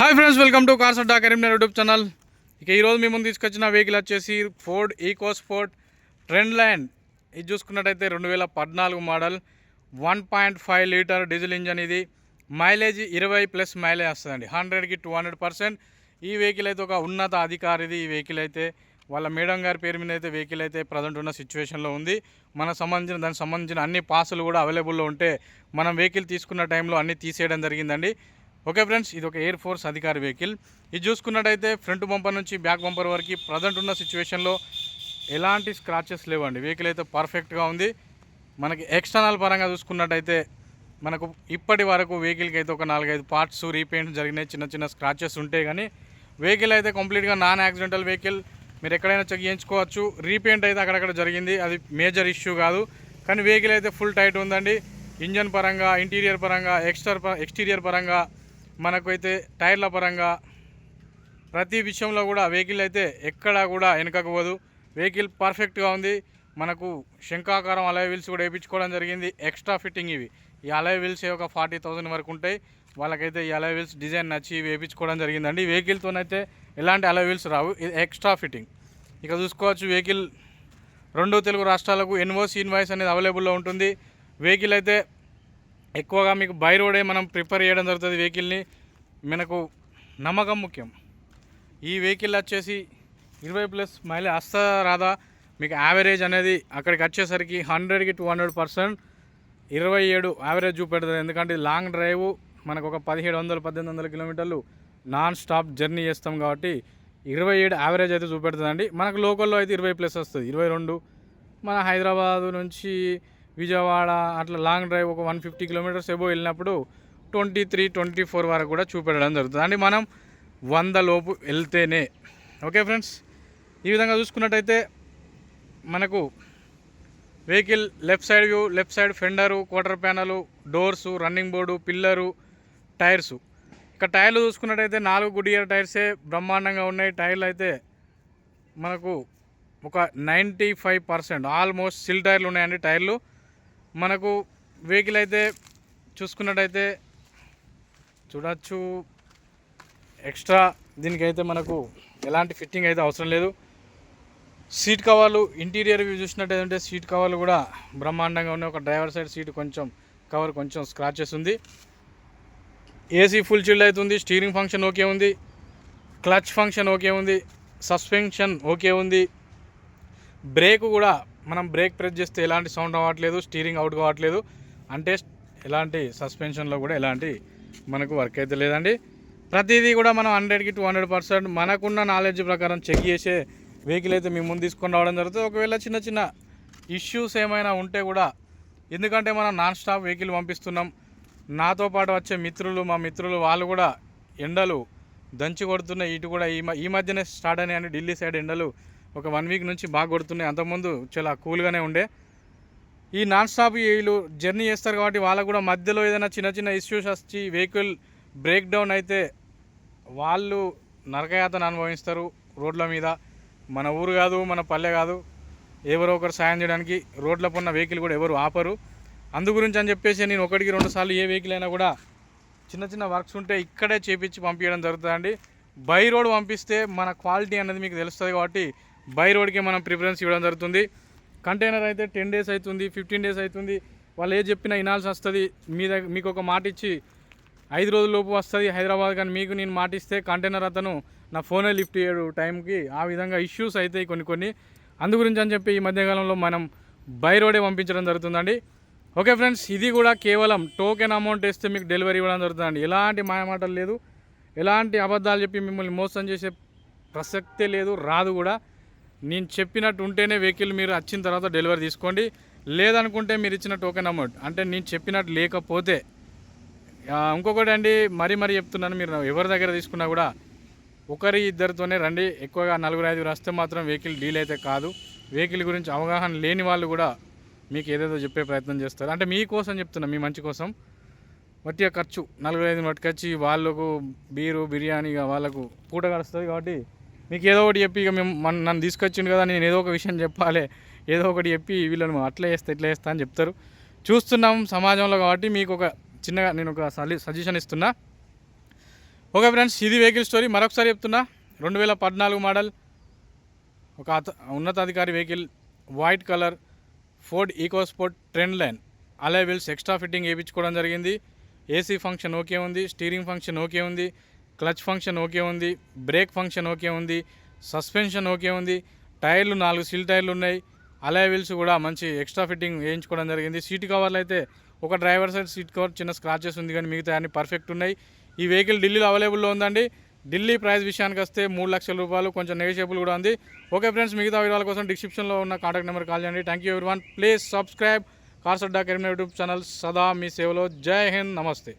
Hi friends welcome to cars Adda Karimnagar YouTube channel ఇక ఈరోజు మీ ముందు తీసుకొచ్చిన వెహికల్ వచ్చేసి Ford EcoSport trend land ఇది చూసుకున్నట్టయితే రెండు వేల పద్నాలుగు model one point five litre diesel engine ఇది. మైలేజ్ ఇరవై ప్లస్ మైలేజ్ వస్తుందండి. హండ్రెడ్కి టూ హండ్రెడ్ పర్సెంట్ ఈ వెహికల్ అయితే ఒక ఉన్నత అధికారిది ఈ వెహికల్ అయితే వాళ్ళ మేడం గారి పేరు మీద అయితే వెహికల్ అయితే ప్రజెంట్ ఉన్న సిచ్యువేషన్లో ఉంది. మనకు సంబంధించిన దానికి సంబంధించిన అన్ని పాసులు కూడా అవైలబుల్లో ఉంటే మనం వెహికల్ తీసుకున్న టైంలో అన్నీ తీసేయడం జరిగిందండి. ఓకే ఫ్రెండ్స్ ఇది ఒక ఎయిర్ ఫోర్స్ అధికారి వెహికల్. ఇది చూసుకున్నట్టయితే ఫ్రంట్ బంపర్ నుంచి బ్యాక్ బంపర్ వరకు ప్రజెంట్ ఉన్న సిచ్యువేషన్లో ఎలాంటి స్క్రాచెస్ లేవండి. వెహికల్ అయితే పర్ఫెక్ట్గా ఉంది. మనకి ఎక్స్టర్నల్ పరంగా చూసుకున్నట్టయితే మనకు ఇప్పటి వరకు వెహికల్కి అయితే ఒక నాలుగైదు పార్ట్స్ రీపెయింట్ జరిగినాయి. చిన్న చిన్న స్క్రాచెస్ ఉంటే కానీ వెహికల్ అయితే కంప్లీట్గా నాన్ యాక్సిడెంటల్ వెహికల్ మీరు ఎక్కడైనా చెక్ చేయించుకోవచ్చు. రీపెయింట్ అయితే అక్కడక్కడ జరిగింది. అది మేజర్ ఇష్యూ కాదు. కానీ వెహికల్ అయితే ఫుల్ టైట్ ఉందండి. ఇంజన్ పరంగా ఇంటీరియర్ పరంగా ఎక్స్టర్ ఎక్స్టీరియర్ పరంగా మనకైతే టైర్ల పరంగా ప్రతి విషయంలో కూడా వెహికల్ అయితే ఎక్కడా కూడా వెనకకపోదు వెహికల్ పర్ఫెక్ట్గా ఉంది. మనకు శంఖాకారం అలయ వీల్స్ కూడా వేయించుకోవడం జరిగింది. ఎక్స్ట్రా ఫిట్టింగ్ ఇవి. ఈ అలయ వీల్స్ ఒక ఫార్టీ థౌసండ్ వరకు ఉంటాయి. వాళ్ళకైతే ఈ అలయ వీల్స్ డిజైన్ నచ్చి వేయించుకోవడం జరిగిందండి. వెహికల్తోనైతే ఎలాంటి అలయ వీల్స్ రావు. ఇది ఎక్స్ట్రా ఫిట్టింగ్. ఇక చూసుకోవచ్చు వెహికల్. రెండు తెలుగు రాష్ట్రాలకు ఎన్ఓసి ఇన్వాయిస్ అనేది అవైలబుల్లో ఉంటుంది. వెహికల్ అయితే ఎక్కువగా మీకు బై రోడే మనం ప్రిపేర్ చేయడం జరుగుతుంది వెహికల్ని. మనకు నమ్మకం ముఖ్యం. ఈ వెహికల్ వచ్చేసి ఇరవై ప్లస్ మైలేజ్ వస్తా రాదా. మీకు యావరేజ్ అనేది అక్కడికి వచ్చేసరికి హండ్రెడ్కి టూ హండ్రెడ్ పర్సెంట్ ఇరవై ఏడు యావరేజ్ చూపెడుతుంది ఎందుకంటే లాంగ్ డ్రైవ్ మనకు ఒక పదిహేడు వందలు పద్దెనిమిది వందల కిలోమీటర్లు నాన్ స్టాప్ జర్నీ చేస్తాం కాబట్టి ఇరవై ఏడు యావరేజ్ అయితే చూపెడుతుందండి. మనకు లోకల్లో అయితే ఇరవై ప్లస్ వస్తుంది ఇరవై రెండు. మన హైదరాబాద్ నుంచి విజయవాడ అట్లా లాంగ్ డ్రైవ్ ఒక వన్ ఫిఫ్టీ కిలోమీటర్స్ ఎబో వెళ్ళినప్పుడు ట్వంటీ త్రీ ట్వంటీ ఫోర్ వరకు కూడా చూపెట్టడం జరుగుతుంది. అంటే మనం వంద లోపు వెళ్తేనే. Okay friends? ఈ విధంగా చూసుకున్నట్టయితే మనకు vehicle left side view left side fender quarter panel doors running board pillar tyres. ఇక టైర్లు చూసుకున్నట్టయితే నాలుగు గుడియర్ టైర్సే బ్రహ్మాండంగా ఉన్నాయి. టైర్లు అయితే మనకు ఒక నైంటీ ఫైవ్ పర్సెంట్ ఆల్మోస్ట్ సిల్ టైర్లు ఉన్నాయండి టైర్లు. మనకు వెహికల్ అయితే చూసుకున్నట్టయితే చూడచ్చు. ఎక్స్ట్రా దీనికైతే మనకు ఎలాంటి ఫిట్టింగ్ అయితే అవసరం లేదు. సీట్ కవర్లు ఇంటీరియర్ వ్యూ చూసినట్టయితే సీట్ కవర్లు కూడా బ్రహ్మాండంగా ఉన్నాయి. ఒక డ్రైవర్ సైడ్ సీట్ కొంచెం కవర్ కొంచెం స్క్రాచెస్ ఉంది. ఏసీ ఫుల్ చిల్డ్ అవుతుంది స్టీరింగ్ ఫంక్షన్ ఓకే ఉంది. క్లచ్ ఫంక్షన్ ఓకే ఉంది. సస్పెన్షన్ ఓకే ఉంది. బ్రేక్ కూడా మనం బ్రేక్ ప్రెస్ చేస్తే ఎలాంటి సౌండ్ అవ్వట్లేదు స్టీరింగ్ అవుట్ కావట్లేదు. అంటే ఎలాంటి సస్పెన్షన్లో కూడా ఎలాంటి మనకు వర్క్ అయితే లేదండి. ప్రతిదీ కూడా మనం హండ్రెడ్కి టూ హండ్రెడ్ పర్సెంట్ మనకున్న నాలెడ్జ్ ప్రకారం చెక్ చేసే వెహికల్ అయితే మేము ముందు తీసుకొని రావడం జరుగుతుంది. ఒకవేళ చిన్న చిన్న ఇష్యూస్ ఏమైనా ఉంటే కూడా ఎందుకంటే మనం నాన్ స్టాప్ వెహికల్ పంపిస్తున్నాం. నాతో పాటు వచ్చే మిత్రులు మా మిత్రులు వాళ్ళు కూడా ఎండలు దంచి కొడుతున్నాయి ఇటు కూడా ఈ మ- ఈ మధ్యనే స్టార్ట్ అయినాయండి ఢిల్లీ సైడ్ ఎండలు ఒక వన్ వీక్ నుంచి బాగా కొడుతున్నాయి. అంతకుముందు చాలా కూల్గానే ఉండే. ఈ నాన్ స్టాప్ వీళ్ళు జర్నీ చేస్తారు కాబట్టి వాళ్ళకు కూడా మధ్యలో ఏదైనా చిన్న చిన్న ఇష్యూస్ వచ్చి వెహికల్ బ్రేక్ డౌన్ అయితే వాళ్ళు నరకయాతను అనుభవిస్తారు రోడ్ల మీద. మన ఊరు కాదు మన పల్లె కాదు. ఎవరో ఒకరు సాయం చేయడానికి రోడ్ల ఉన్న వెహికల్ కూడా ఎవరు ఆపరు. అందు గురించి అని చెప్పేసి నేను ఒకటికి రెండు సార్లు ఏ వెహికల్ అయినా కూడా చిన్న చిన్న వర్క్స్ ఉంటే ఇక్కడే చేపించి పంపించడం జరుగుతుందండి. బై రోడ్ పంపిస్తే మన క్వాలిటీ అనేది మీకు తెలుస్తుంది కాబట్టి బై రోడ్కే మనం ప్రిఫరెన్స్ ఇవ్వడం జరుగుతుంది. కంటైనర్ అయితే టెన్ డేస్ అవుతుంది ఫిఫ్టీన్ డేస్ అవుతుంది. వాళ్ళు ఏ చెప్పినా వినాల్సి వస్తుంది. మీ దగ్గర మీకు ఒక మాట ఇచ్చి ఐదు రోజుల లోపు వస్తుంది హైదరాబాద్. కానీ మీకు నేను మాటిస్తే కంటైనర్ అతను నా ఫోనే లిఫ్ట్ చేయడు టైంకి. ఆ విధంగా ఇష్యూస్ అవుతాయి కొన్ని కొన్ని. అందు గురించి అని చెప్పి ఈ మధ్యకాలంలో మనం బై రోడే పంపించడం జరుగుతుందండి. ఓకే ఫ్రెండ్స్ ఇది కూడా కేవలం టోకెన్ అమౌంట్ వేస్తే మీకు డెలివరీ ఇవ్వడం జరుగుతుందండి. ఎలాంటి మాయమాటలు లేదు. ఎలాంటి అబద్ధాలు చెప్పి మిమ్మల్ని మోసం చేసే ప్రసక్తే లేదు రాదు కూడా. నేను చెప్పినట్టు ఉంటేనే వెహికల్ మీరు వచ్చిన తర్వాత డెలివరీ తీసుకోండి. లేదనుకుంటే మీరు ఇచ్చిన టోకెన్ అమౌంట్ అంటే నేను చెప్పినట్టు లేకపోతే. ఇంకొకటి అండి మరీ మరీ చెప్తున్నాను మీరు ఎవరి దగ్గర తీసుకున్నా కూడా ఒకరి ఇద్దరితోనే రండి. ఎక్కువగా నలుగురు ఐదుగురు వస్తే మాత్రం వెహికల్ డీల్ అయితే కాదు. వెహికల్ గురించి అవగాహన లేని వాళ్ళు కూడా మీకు ఏదేదో చెప్పే ప్రయత్నం చేస్తారు. అంటే మీకోసం చెప్తున్నా మీ మంచి కోసం. వట్టిగా ఖర్చు నలుగురు ఐదు పట్టుకొచ్చి వాళ్ళకు బీరు బిర్యానీ వాళ్ళకు పూట గడుస్తుంది కాబట్టి మీకు ఏదో ఒకటి చెప్పి ఇక మేము మన నన్ను తీసుకొచ్చిండు కదా నేను ఏదో ఒక విషయం చెప్పాలి. ఏదో ఒకటి చెప్పి వీళ్ళని అట్లా వేస్తే ఇట్లా చేస్తా అని చెప్తారు. చూస్తున్నాం సమాజంలో కాబట్టి మీకు ఒక చిన్నగా నేను ఒక సజెషన్ ఇస్తున్నా. ఓకే ఫ్రెండ్స్ ఇది వెహికల్ స్టోరీ. మరొకసారి చెప్తున్నా. రెండు వేల పద్నాలుగు మోడల్. ఒక అత ఉన్నతాధికారి vehicle. White colour Ford EcoSport trend line alloy wheels extra fitting వేయించుకోవడం జరిగింది. ఏసీ ఫంక్షన్ ఓకే ఉంది. స్టీరింగ్ ఫంక్షన్ ఓకే ఉంది. క్లచ్ ఫంక్షన్ ఓకే ఉంది బ్రేక్ ఫంక్షన్ ఓకే ఉంది సస్పెన్షన్ ఓకే ఉంది టైర్లు నాలుగు సిల్ టైర్లు ఉన్నాయి అలై వీల్స్ కూడా మంచి ఎక్స్ట్రా ఫిట్టింగ్ వేయించుకోవడం జరిగింది. సీట్ కవర్లు అయితే ఒక డ్రైవర్ సైడ్ సీట్ కవర్ చిన్న స్క్రాచెస్ ఉంది కానీ మిగతా అన్ని పర్ఫెక్ట్ ఉన్నాయి. ఈ వెహికల్ ఢిల్లీలో అవైలబుల్లో ఉందండి. ఢిల్లీ ప్రైస్ విషయానికి వస్తే మూడు లక్షల రూపాయలు కొంచెం నెగోషియబుల్ కూడా ఉంది. ఓకే ఫ్రెండ్స్ మిగతా వివరాల కోసం డిస్క్రిప్షన్లో ఉన్న కాంటాక్ట్ నెంబర్ కాల్ చేయండి. Thank you everyone please subscribe cars Adda Karimnagar YouTube channel సదా మీ సేవలో. జై హింద్. నమస్తే.